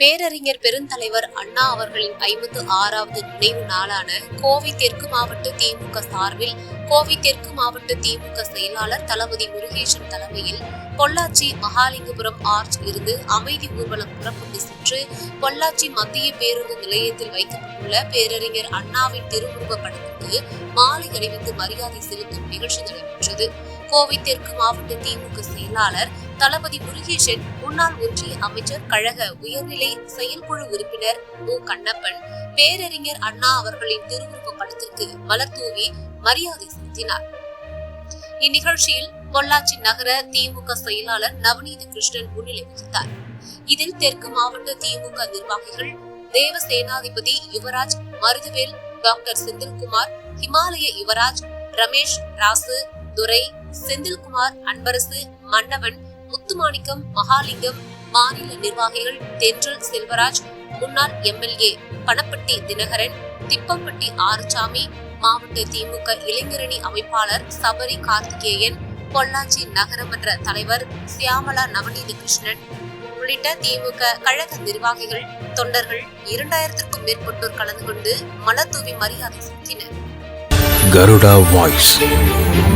பேரறிஞர் பெருந்தலைவர் அண்ணா அவர்களின் ஐம்பத்து ஆறாவது நினைவு நாளான கோவை தெற்கு மாவட்ட திமுக சார்பில் கோவை தெற்கு மாவட்ட திமுக செயலாளர் தளபதி முருகேசன் தலைமையில் பொள்ளாச்சி மகாலிங்கபுரம் ஆர்ச் இருந்து அமைதி ஊர்வலம் புறப்பட்டு சென்று பொள்ளாச்சி மத்திய பேருந்து நிலையத்தில் வைக்கப்பட்டுள்ள பேரறிஞர் அண்ணாவின் திருவுருவ படத்திற்கு மாலை அணிவித்து மரியாதை செலுத்தும் நிகழ்ச்சி நடைபெற்றது. கோவை தெற்கு மாவட்ட திமுக செயலாளர் தளபதி முருகேசன் முன்னாள் ஒன்றிய அமைச்சர் கழக உயர்நிலை செயற்குழு உறுப்பினர் மு கண்ணப்பன் பேரறிஞர் அண்ணா அவர்களின் திருவுருவ படத்திற்கு மலர் தூவி மரியாதை செலுத்தினார். இந்நிகழ்ச்சியில் பொள்ளாச்சி நகர திமுக செயலாளர் நவநீத கிருஷ்ணன் முன்னிலை வகித்தார். இதில் தெற்கு மாவட்ட திமுக நிர்வாகிகள் தேவ சேனாதிபதி யுவராஜ் மருதுவேல் டாக்டர் செந்தில்குமார் ஹிமாலய யுவராஜ் ரமேஷ் ராசு துரை செந்தில்குமார் அன்பரசு மன்னவன் முத்துமாணிக்கம் மகாலிங்கம் மாநில நிர்வாகிகள் தென்றல் செல்வராஜ் முன்னாள் எம்எல்ஏ பணப்பட்டி தினகரன் திப்பம்பட்டி ஆறுசாமி மாவட்ட திமுக இளைஞரணி அமைப்பாளர் சபரி கார்த்திகேயன் பொள்ளாச்சி நகரமன்ற தலைவர் சியாமலா நவநீதி கிருஷ்ணன் உள்ளிட்ட திமுக கழக நிர்வாகிகள் தொண்டர்கள் இரண்டாயிரத்திற்கும் மேற்பட்டோர் கலந்து கொண்டு மலர் தூவி மரியாதை செலுத்தினர்.